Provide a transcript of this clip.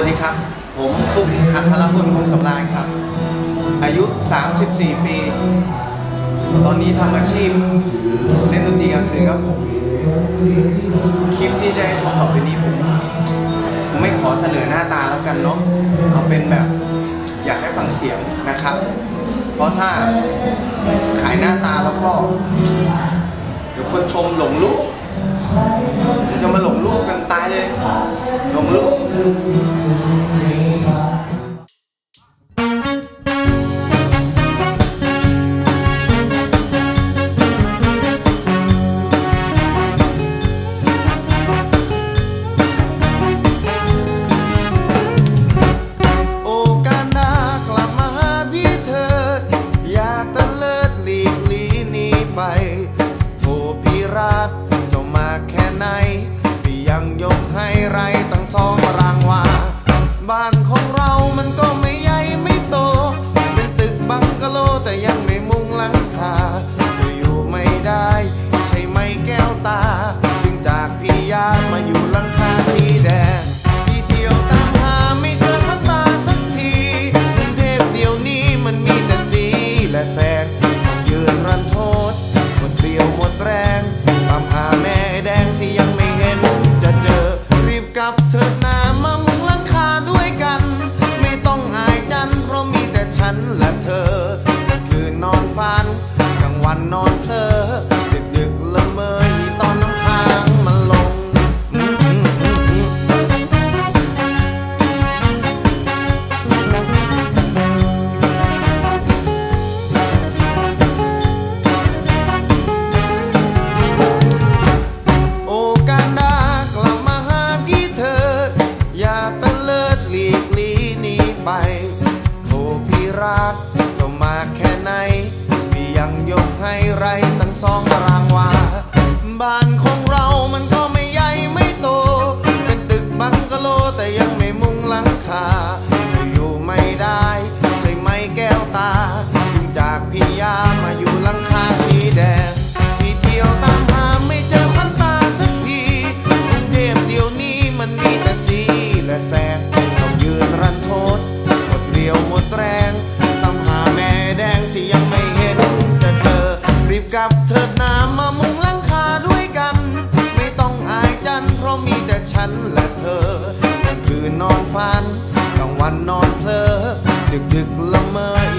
วัสดีครับ ผมฟุกอัครพลคงสำราญครับ อายุ 34 ปี ตอนนี้ทำอาชีพเล่นดนตรีกลางคืนครับผมคลิปที่ได้ชมต่อไปนี้ผมไม่ขอเสนอหน้าตาแล้วกันเนาะเอาเป็นแบบอยากให้ฟังเสียงนะครับ เพราะถ้าขายหน้าตาแล้วก็เดี๋ยวคนชมหลงลูก จะมาหลงลูกกันตายเลย หลงลูกโอกาสหน้ากลับมาหาพี่เธออย่าตะเลิดลีนีไปโทพี่รัก ไหนที่ยังยกให้ไรตั้งสองรางวาบ้านของเรามันก็ไม่ใหญ่ไม่โต เป็นตึกบังกะโลแต่ยังไม่มุงหลังคา ฝันกลางวันนอนเพลอดึกดึกละเมอตอนน้ำค้างมันลง โอกาสหน้ากลับมาหาพี่เธอ อย่าตะเลิดหลีกลีหนีไปโทพี่รัก ก็มาแค่ไหน ยังยกให้ไรตั้งสองรางวาบ้านของเรามันก็ กับเถิดนามามุงหลังคาด้วยกัน ไม่ต้องอายจันเพราะมีแต่ฉันและเธอกลางคืนนอนฝันกลางวันนอนเพลอดึกดึกละเมอ